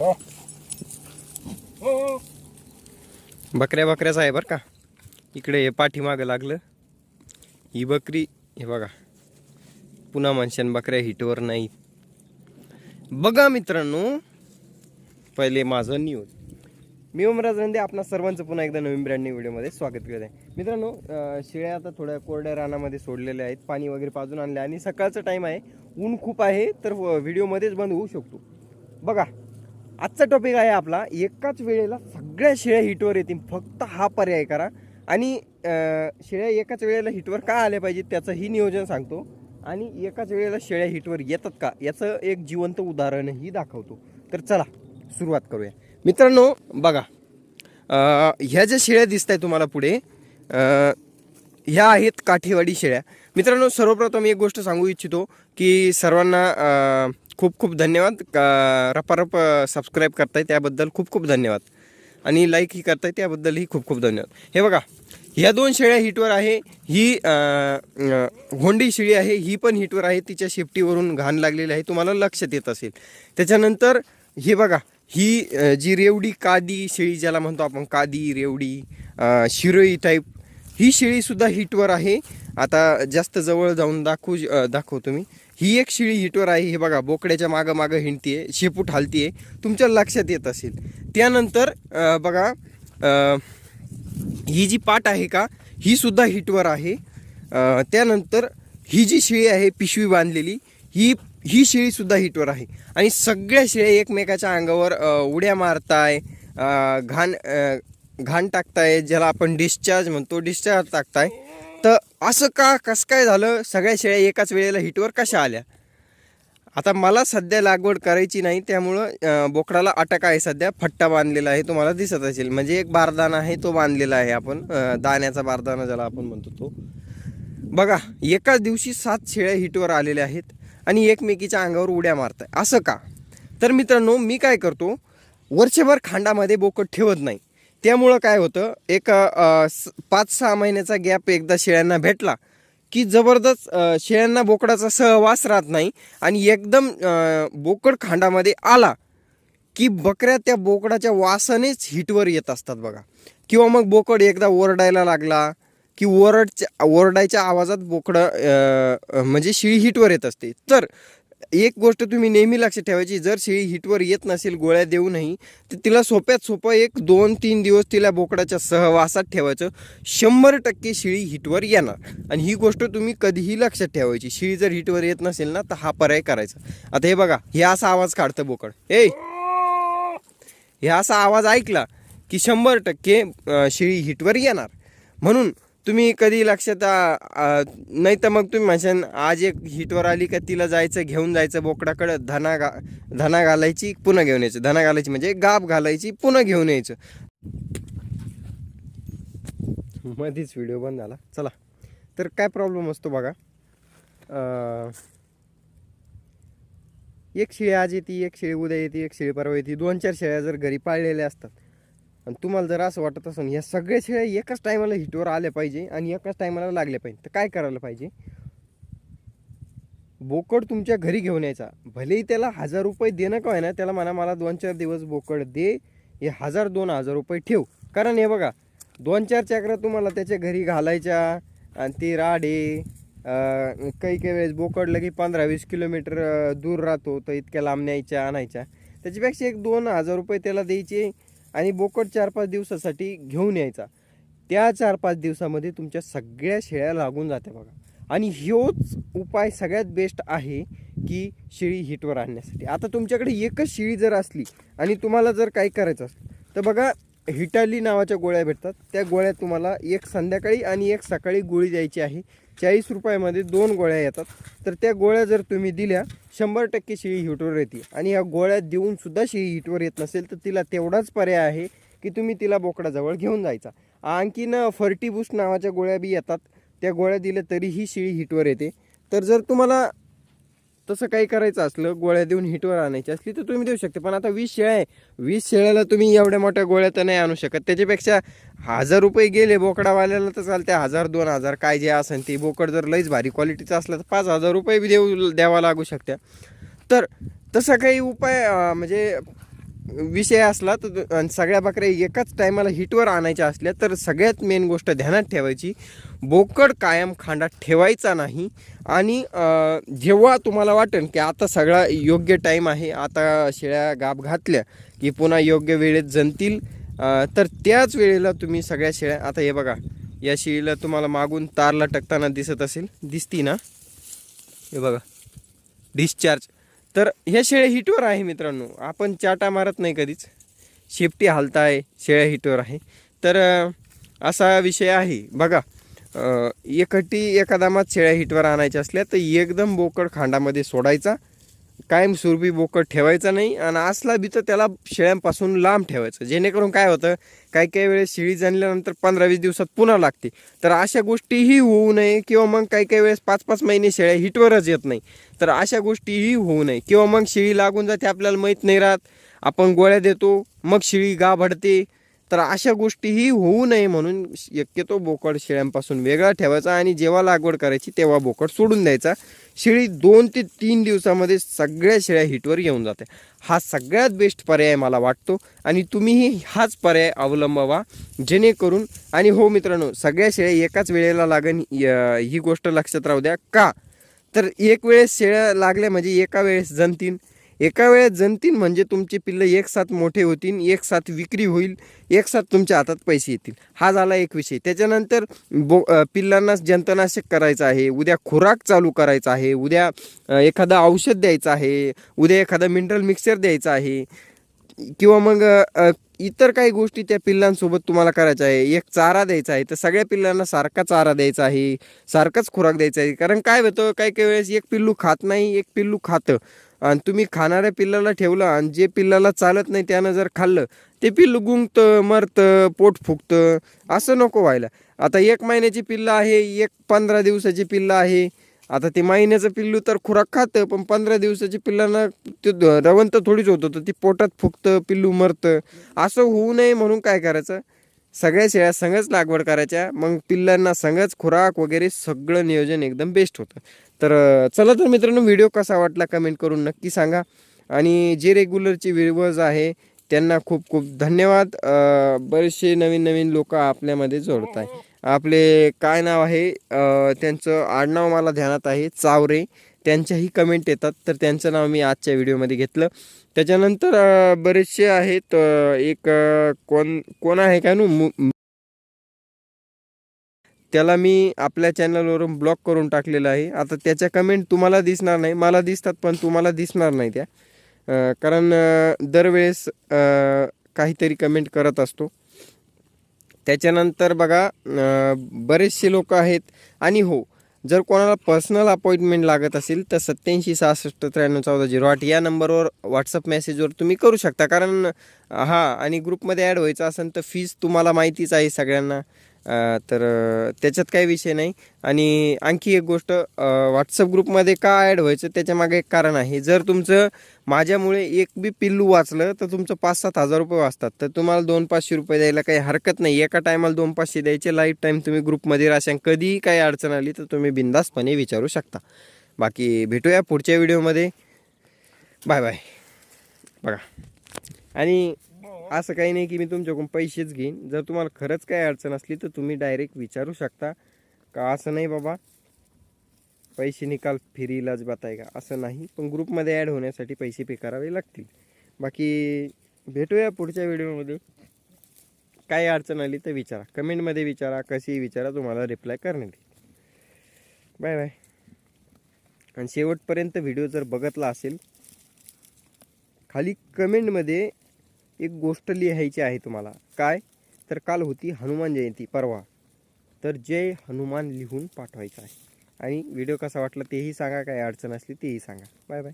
हो. हो. बकऱ्या बकऱ्याच आहे बरं का. इकडे हे पाठीमागं लागलं. ही बकरी हे बघा. पुन्हा माणशान बकऱ्या हिटवर नाही. बघा मित्रांनो पहिले माझं न्यूज मी उमराज रंदे आपणा सर्वांचं पुन्हा एकदा नवीन ब्रँडिंग व्हिडिओमध्ये स्वागत करत आहे. मित्रांनो शेळ्या आता थोड्या कोरड्या रानामध्ये सोडलेल्या आहेत. पाणी वगैरे पाजून आणले आणि सकाळचं टाईम आहे. ऊन खूप आहे तर व्हिडिओमध्येच बंद होऊ शकतो. बघा. आजचा टॉपिक आहे आपला. एकाच वेळेला सगळ्या शेळ्या हिटवर येतील. फक्त हा पर्याय करा. आणि शेळ्या एकाच वेळेला हिटवर का आल्या पाहिजेत त्याचंही नियोजन सांगतो. आणि एकाच वेळेला शेळ्या हिटवर येतात का याचं एक जिवंत उदाहरणही दाखवतो. तर चला सुरुवात करूया. मित्रांनो बघा. ह्या ज्या शेळ्या दिसत आहे तुम्हाला पुढे ह्या आहेत काठेवाडी शेळ्या. मित्रांनो सर्वप्रथम एक गोष्ट सांगू इच्छितो की सर्वांना खूप खूप धन्यवाद. का- रपारप सबस्क्राईब करताय त्याबद्दल खूप खूप धन्यवाद. आणि लाईकही करताय त्याबद्दलही खूप खूप धन्यवाद. हे बघा ह्या दोन शेळ्या हिटवर आहे ही अं, होंडी शेळी आहे ही पण हिटवर आहे तिच्या शेपटीवरून घाण लागलेली आहे तुम्हाला लक्षात येत असेल. त्याच्यानंतर हे बघा ही जी रेवडी कादी शेळी ज्याला म्हणतो आपण कादी रेवडी शिरोई टाईप ही शेळीसुद्धा हिटवर आहे. आता जास्त जवळ जाऊन दाखवू दाखवतो मी. ही एक शिळी हिटवर आहे. हे बघा बोकड्याच्या मागं मागं हिंडतीये शेपूट हालतीये. तुमच्या लक्षात येत असेल. त्यानंतर बघा ही जी पाट आहे का ही सुद्धा हिटवर आहे. त्यानंतर ही जी शिळी आहे पिशवी बांधलेली ही ही शिळीसुद्धा हिटवर आहे. आणि सगळ्या शिळ्या एकमेकाच्या अंगावर उड्या मारताय घाण घाण टाकताय ज्याला आपण डिस्चार्ज म्हणतो डिस्चार्ज टाकताय. तर असं का कसं काय झालं? सगळ्या शेळ्या एकाच वेळेला हिटवर कशा आल्या? आता मला सध्या लागवड करायची नाही त्यामुळं बोकडाला अटक आहे सध्या. फट्टा बांधलेला आहे तुम्हाला दिसत असेल. म्हणजे एक बारदाना आहे तो बांधलेला आहे आपण. दाण्याचा बारदाना ज्याला आपण म्हणतो तो. बघा एकाच दिवशी सात शेळ्या हिटवर आलेल्या आहेत आणि एकमेकीच्या अंगावर उड्या मारताय. असं का? तर मित्रांनो मी काय करतो? वर्षभर खांडामध्ये बोकड ठेवत नाही. त्यामुळं काय होतं एक पाच सहा महिन्याचा गॅप एकदा शेळ्यांना भेटला की जबरदस्त शेळ्यांना बोकडाचा सहवास राहत नाही आणि एकदम बोकड खांडामध्ये आला की बकऱ्या त्या बोकडाच्या वासानेच हिटवर येत असतात बघा. किंवा मग बोकड एकदा ओरडायला लागला की ओरडच्या ओरडायच्या आवाजात बोकडं म्हणजे शिळी हिटवर येत असते. तर एक गोष्ट तुम्ही नेहमी लक्षात ठेवायची जर शेळी हिटवर येत नसेल गोळ्या देऊनही तर तिला सोप्यात सोपं एक दोन तीन दिवस तिला बोकडाच्या सहवासात ठेवायचं. शंभर टक्के शेळी हिटवर येणार. आणि ही गोष्ट तुम्ही कधीही लक्षात ठेवायची. शेळी जर हिटवर येत नसेल ना तर हा पर्याय करायचा. आता हे बघा हे असा आवाज काढतं बोकड. ए! हे असा आवाज ऐकला की शंभर टक्के शेळी हिटवर येणार. म्हणून तुम्ही कधी लक्षात नाही तर मग तुम्ही म्हणशान आज एक हिटवर आली का तिला जायचं घेऊन जायचं बोकडाकडं धना गा धना घालायची पुन्हा घेऊन यायचं. धना घालायची म्हणजे गाप घालायची पुन्हा घेऊन यायचं. मध्येच व्हिडिओ बंद झाला. चला. तर काय प्रॉब्लेम असतो बघा? एक शेळी आज येते एक शेळी उद्या येते एक शेळी परवा येते. दोन चार शेळ्या जर घरी पाळलेल्या असतात आणि तुम्हाला जर असं वाटत असेल ह्या सगळ्या शेळ्या एकाच टायमाला हिटवर आल्या पाहिजे आणि एकाच टायमाला लागल्या पाहिजे तर काय करायला पाहिजे? बोकड तुमच्या घरी घेऊन यायचा. भलेही त्याला हजार रुपये देणं का ना त्याला म्हणा मला दोन चार दिवस बोकड दे हे हजार दोन हजार रुपये ठेव. कारण हे बघा दोन चार चक्र तुम्हाला त्याच्या घरी घालायच्या आणि ते राडे काही काही वेळेस बोकड लगे पंधरा वीस किलोमीटर दूर राहतो तर इतक्या लांब न्यायच्या आणायच्या. त्याच्यापेक्षा एक दोन हजार रुपये त्याला द्यायचे आणि बोकड चार पाच दिवसासाठी घेऊन यायचा. त्या चार पाच दिवसामध्ये तुमच्या सगळ्या शेळ्या लागून जाते बघा. आणि ह्योच उपाय सगळ्यात बेस्ट आहे की शेळी हिटवर आणण्यासाठी. आता तुमच्याकडे एकच शेळी जर असली आणि तुम्हाला जर काही करायचं असलं तर बघा हिटाली नावाच्या गोळ्या भेटतात. त्या गोळ्या तुम्हाला एक संध्याकाळी आणि एक सकाळी गोळी द्यायची आहे. चाळीस रुपयामध्ये दोन गोळ्या येतात. तर त्या गोळ्या जर तुम्ही दिल्या शंभर टक्के शेळी हिटवर येते. आणि या गोळ्या देऊन सुद्धा शेळी हिटवर येत नसेल तर तिला तेवढाच पर्याय आहे की तुम्ही तिला बोकडाजवळ घेऊन जायचा. आणखीन फर्टी बूस्ट नावाच्या गोळ्या बी येतात. त्या गोळ्या दिल्या तरीही शेळी हिटवर येते. तर जर तुम्हाला तसं काही करायचं असलं गोळ्या देऊन हिटवर आणायची असली तर तुम्ही देऊ शकता. पण आता वीस शेळ्या आहे. वीस शेळ्याला तुम्ही एवढ्या मोठ्या गोळ्या तर नाही आणू शकत. त्याच्यापेक्षा हजार रुपये गेले बोकडावाल्याला तर चालते हजार दोन हजार काय जे असेल ते. बोकड जर लईच भारी क्वालिटीचं असलं तर पाच हजार रुपये बी देऊ द्यावा लागू शकत्या. तर तसा काही उपाय म्हणजे विषय असला तर सगळ्या बकऱ्या एकाच टायमाला हिटवर आणायच्या असल्या तर सगळ्यात मेन गोष्ट ध्यानात ठेवायची. बोकड कायम खांडात ठेवायचा नाही. आणि जेव्हा तुम्हाला वाटेल की आता सगळा योग्य टाईम आहे आता शेळ्या गाप घातल्या की पुन्हा योग्य वेळेत जमतील तर त्याच वेळेला तुम्ही सगळ्या शेळ्या आता हे बघा या शेळीला तुम्हाला मागून तारला टकताना दिसत असेल दिसती ना? हे बघा डिस्चार्ज तर ह्या शेळ्या हिटवर आहे मित्रांनो. आपण चाटा मारत नाही कधीच. शेपटी हालताय शेळ्या हिटवर आहे. तर असा विषय आहे. बघा एकटी एका दामात शेळ्या हिटवर आणायच्या असल्या तर एकदम बोकड खांडामध्ये सोडायचा. कायमस्वरूपी बोकड ठेवायचा नाही आणि असला बी तर त्याला शेळ्यांपासून लांब ठेवायचं. जेणेकरून काय होतं काही काही वेळेस शेळी जाणल्यानंतर पंधरा वीस दिवसात पुन्हा लागते. तर अशा गोष्टीही होऊ नये किंवा मग काही काही वेळेस पाच पाच महिने शेळ्या हिटवरच येत नाही. तर अशा गोष्टीही होऊ नये. किंवा मग शेळी लागून जाते आपल्याला माहीत नाही राहत. आपण गोळ्या देतो मग शिळी गाभडते तर अशा गोष्टीही होऊ नये म्हणून शक्यतो बोकड शेळ्यांपासून वेगळा ठेवायचा आणि जेव्हा लागवड करायची तेव्हा बोकड सोडून द्यायचा. शेळी दोन ते तीन दिवसामध्ये सगळ्या शेळ्या हिटवर येऊन जाते. हा सगळ्यात बेस्ट पर्याय मला वाटतो आणि तुम्हीही हाच पर्याय अवलंबावा जेणेकरून आणि हो मित्रांनो सगळ्या शेळ्या एकाच वेळेला लागण य- ही गोष्ट लक्षात राहू द्या. का? तर एक वेळेस शेळ्या लागल्या म्हणजे एका वेळेस जणतीन एका वेळेस जनतील म्हणजे तुमचे पिल्लं एक साथ मोठे होतील एक साथ विक्री होईल एक साथ तुमच्या हातात पैसे येतील. हा झाला एक विषय. त्याच्यानंतर बो पिल्लांना जंतनाशक करायचं आहे उद्या खुराक चालू करायचा आहे उद्या एखादं औषध द्यायचं आहे उद्या एखादं मिनरल मिक्सर द्यायचं आहे किंवा मग इतर काही गोष्टी त्या पिल्लांसोबत तुम्हाला करायच्या आहे. एक चारा द्यायचा आहे तर सगळ्या पिल्लांना सारखा चारा द्यायचा आहे सारखाच खुराक द्यायचा आहे. कारण काय होतं काही काही वेळेस एक पिल्लू खात नाही एक पिल्लू खातं. आणि तुम्ही खाणाऱ्या पिल्लाला ठेवलं आणि जे पिल्लाला चालत नाही त्यानं जर खाल्लं ते पिल्लू गुंगतं मरतं पोट फुगतं असं नको व्हायला. आता एक महिन्याची पिल्लं आहे एक पंधरा दिवसाची पिल्लं आहे. आता ते महिन्याचं पिल्लू तर खुराक खातं पण पंधरा दिवसाची पिल्लांना ते द- रवंत थोडीच होतं तर ती पोटात फुगतं पिल्लू मरतं. असं होऊ नये म्हणून काय करायचं? सगळ्या शेळ्या संगच लागवड करायच्या मग पिल्लांना संगच खुराक वगैरे सगळं नियोजन एकदम बेस्ट होतं. तर चला तर मित्रांनो व्हिडिओ कसा वाटला कमेंट करून नक्की सांगा. आणि जे रेग्युलरचे व्हिडिओज आहे त्यांना खूप खूप धन्यवाद. बरेचसे नवीन नवीन लोक आपल्यामध्ये जोडत आहे आपले काय नाव आहे? त्यांचं आडनाव मला ध्यानात आहे चावरे. त्यांच्याही कमेंट येतात. तर त्यांचं नाव मी आजच्या व्हिडिओमध्ये घेतलं. त्याच्यानंतर बरेचसे आहेत एक कोण कोण आहे का नु? मु- त्याला मी आपल्या चॅनलवरून ब्लॉक करून टाकलेलं आहे. आता त्याच्या कमेंट तुम्हाला दिसणार नाही. मला दिसतात पण तुम्हाला दिसणार नाही त्या. कारण दरवेळेस काहीतरी कमेंट करत असतो. त्याच्यानंतर बघा बरेचसे लोक आहेत. आणि हो जर कोणाला पर्सनल अपॉइंटमेंट लागत असेल तर सत्याऐंशी सहासष्ट त्र्याण्णव चौदा झिरो आठ या नंबरवर व्हॉट्सअप मेसेजवर तुम्ही करू शकता. कारण हां आणि ग्रुपमध्ये ॲड व्हायचं असेल तर फीज तुम्हाला माहितीच आहे सगळ्यांना. तर त्याच्यात काही विषय नाही. आणि आणखी एक गोष्ट व्हॉट्सअप ग्रुपमध्ये का ॲड व्हायचं त्याच्यामागे एक कारण आहे. जर तुमचं माझ्यामुळे एक बी पिल्लू वाचलं तर तुमचं पाच सात हजार रुपये वाचतात. तर तुम्हाला दोन पाचशे रुपये द्यायला काही हरकत नाही. एका टायमाला दोन पाचशे द्यायचे लाईफ टाईम तुम्ही ग्रुपमध्ये राहशान. कधीही काही अडचण आली तर तुम्ही बिंदासपणे विचारू शकता. बाकी भेटूया पुढच्या व्हिडिओमध्ये बाय बाय बघा. आणि असं काही नाही की मी तुमच्याकडून पैसेच घेईन. जर तुम्हाला खरंच काही अडचण असली तर तुम्ही डायरेक्ट विचारू शकता. का असं नाही बाबा? पैसे निकाल फ्री इलाज बताय का? असं नाही. पण ग्रुपमध्ये ॲड होण्यासाठी पैसे पे करावे लागतील. बाकी भेटूया पुढच्या व्हिडिओमध्ये काही अडचण आली तर विचारा. कमेंटमध्ये विचारा. कशी विचारा. तुम्हाला रिप्लाय करण्यात येईल. बाय बाय आणि शेवटपर्यंत व्हिडिओ जर बघतला असेल खाली कमेंटमध्ये एक गोष्ट लिहायची आहे तुम्हाला. काय? तर काल होती हनुमान जयंती परवा. तर जय हनुमान लिहून पाठवायचं आहे. आणि व्हिडिओ कसा वाटला तेही सांगा काय अडचण असली तेही सांगा. Bye bye